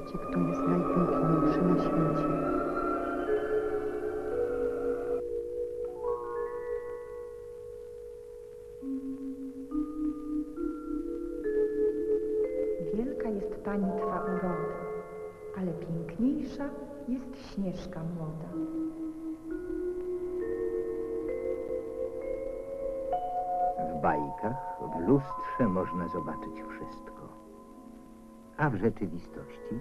przecie, kto jest najpiękniejszy na świecie. Wielka jest pani twa uroda, ale piękniejsza jest śnieżka młoda. W bajkach, w lustrze można zobaczyć wszystko. A w rzeczywistości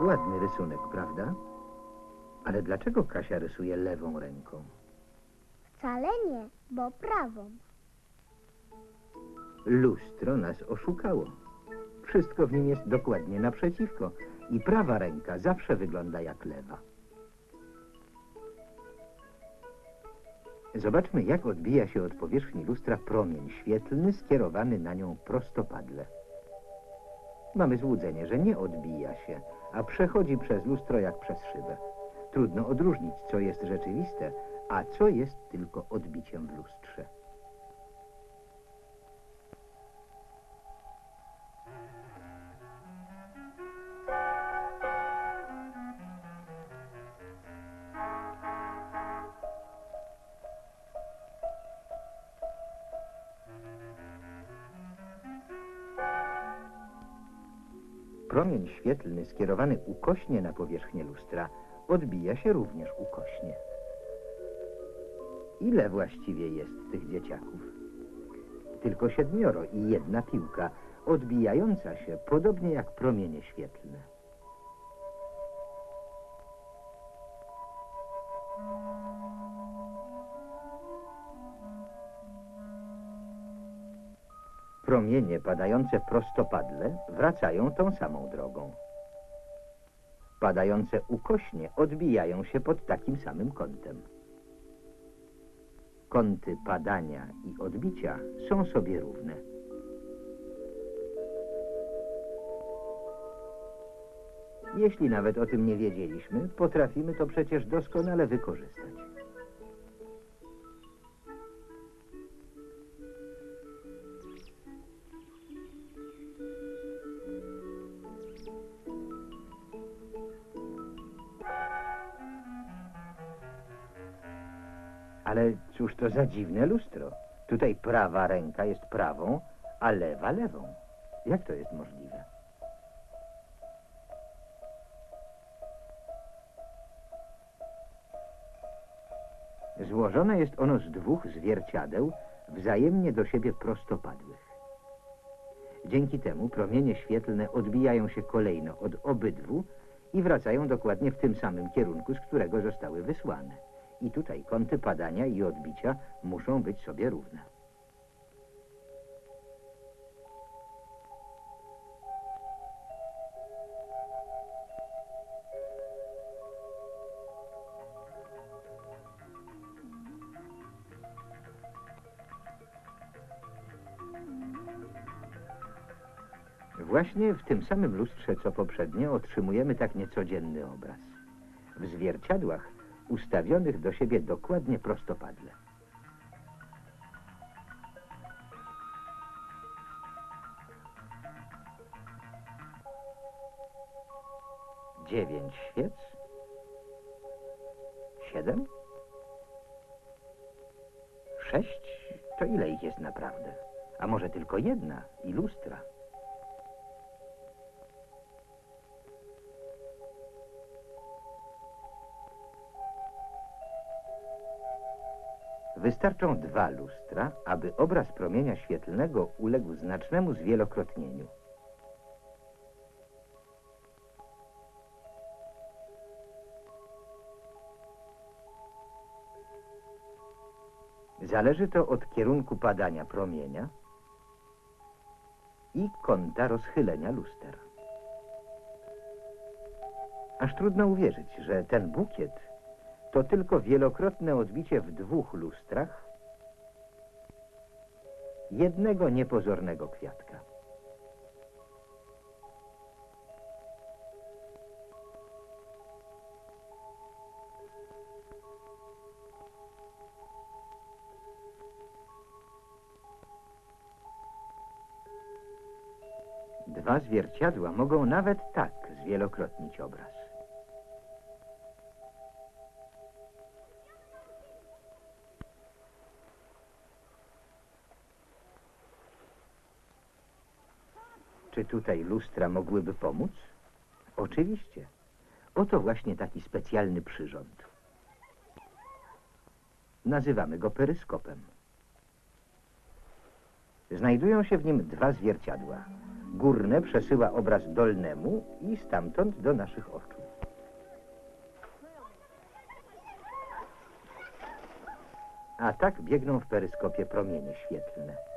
Ładny rysunek, prawda? Ale dlaczego Kasia rysuje lewą ręką? Wcale nie, bo prawą. Lustro nas oszukało. Wszystko w nim jest dokładnie naprzeciwko i prawa ręka zawsze wygląda jak lewa. Zobaczmy, jak odbija się od powierzchni lustra promień świetlny skierowany na nią prostopadle. Mamy złudzenie, że nie odbija się, a przechodzi przez lustro jak przez szybę. Trudno odróżnić, co jest rzeczywiste, a co jest tylko odbiciem w lustrze. Promień świetlny skierowany ukośnie na powierzchnię lustra odbija się również ukośnie. Ile właściwie jest tych dzieciaków? Tylko siedmioro i jedna piłka, odbijająca się podobnie jak promienie świetlne. Promienie padające prostopadle wracają tą samą drogą. Padające ukośnie odbijają się pod takim samym kątem. Kąty padania i odbicia są sobie równe. Jeśli nawet o tym nie wiedzieliśmy, potrafimy to przecież doskonale wykorzystać. Ale cóż to za dziwne lustro? Tutaj prawa ręka jest prawą, a lewa lewą. Jak to jest możliwe? Złożone jest ono z dwóch zwierciadeł wzajemnie do siebie prostopadłych. Dzięki temu promienie świetlne odbijają się kolejno od obydwu i wracają dokładnie w tym samym kierunku, z którego zostały wysłane. I tutaj kąty padania i odbicia muszą być sobie równe. Właśnie w tym samym lustrze, co poprzednio, otrzymujemy tak niecodzienny obraz. W zwierciadłach ustawionych do siebie dokładnie prostopadle. Dziewięć świec. Siedem. Sześć. To ile ich jest naprawdę? A może tylko jedna i lustra? Wystarczą dwa lustra, aby obraz promienia świetlnego uległ znacznemu zwielokrotnieniu. Zależy to od kierunku padania promienia i kąta rozchylenia luster. Aż trudno uwierzyć, że ten bukiet to tylko wielokrotne odbicie w dwóch lustrach jednego niepozornego kwiatka. Dwa zwierciadła mogą nawet tak zwielokrotnić obraz. Tutaj lustra mogłyby pomóc? Oczywiście. Oto właśnie taki specjalny przyrząd. Nazywamy go peryskopem. Znajdują się w nim dwa zwierciadła. Górne przesyła obraz dolnemu i stamtąd do naszych oczu. A tak biegną w peryskopie promienie świetlne.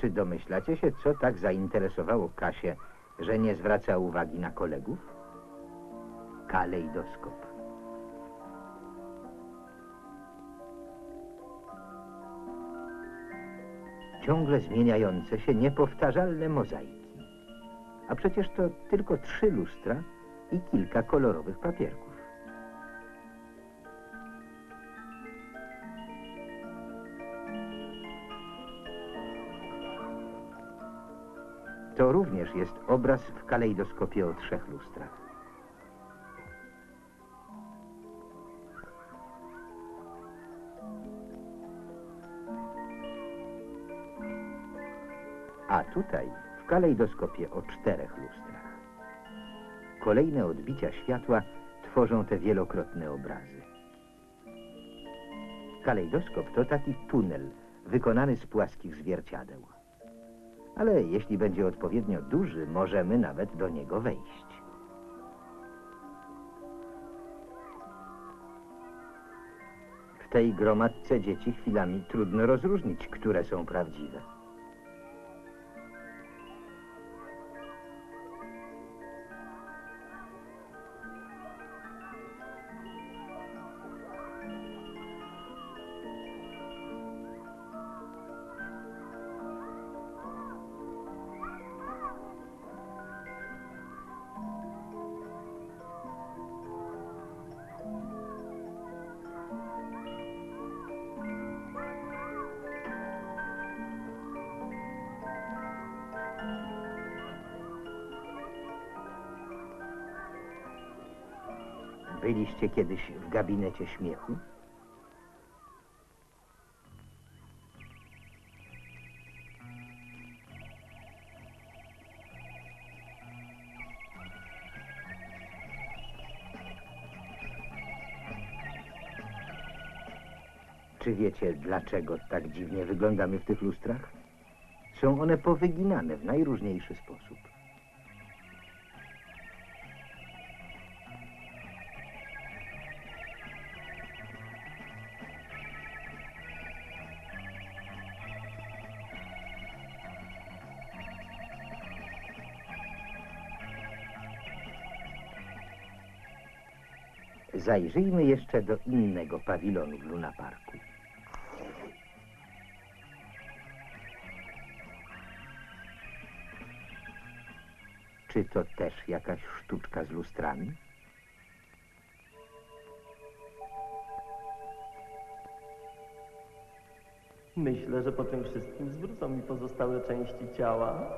Czy domyślacie się, co tak zainteresowało Kasię, że nie zwraca uwagi na kolegów? Kalejdoskop. Ciągle zmieniające się, niepowtarzalne mozaiki. A przecież to tylko trzy lustra i kilka kolorowych papierków. To również jest obraz w kalejdoskopie o trzech lustrach. A tutaj w kalejdoskopie o czterech lustrach. Kolejne odbicia światła tworzą te wielokrotne obrazy. Kalejdoskop to taki tunel wykonany z płaskich zwierciadeł ale jeśli będzie odpowiednio duży, możemy nawet do niego wejść. W tej gromadce dzieci chwilami trudno rozróżnić, które są prawdziwe. Byliście kiedyś w gabinecie śmiechu? Czy wiecie, dlaczego tak dziwnie wyglądamy w tych lustrach? Są one powyginane w najróżniejszy sposób. Zajrzyjmy jeszcze do innego pawilonu w Luna Parku. Czy to też jakaś sztuczka z lustrami? Myślę, że po tym wszystkim zwrócą mi pozostałe części ciała.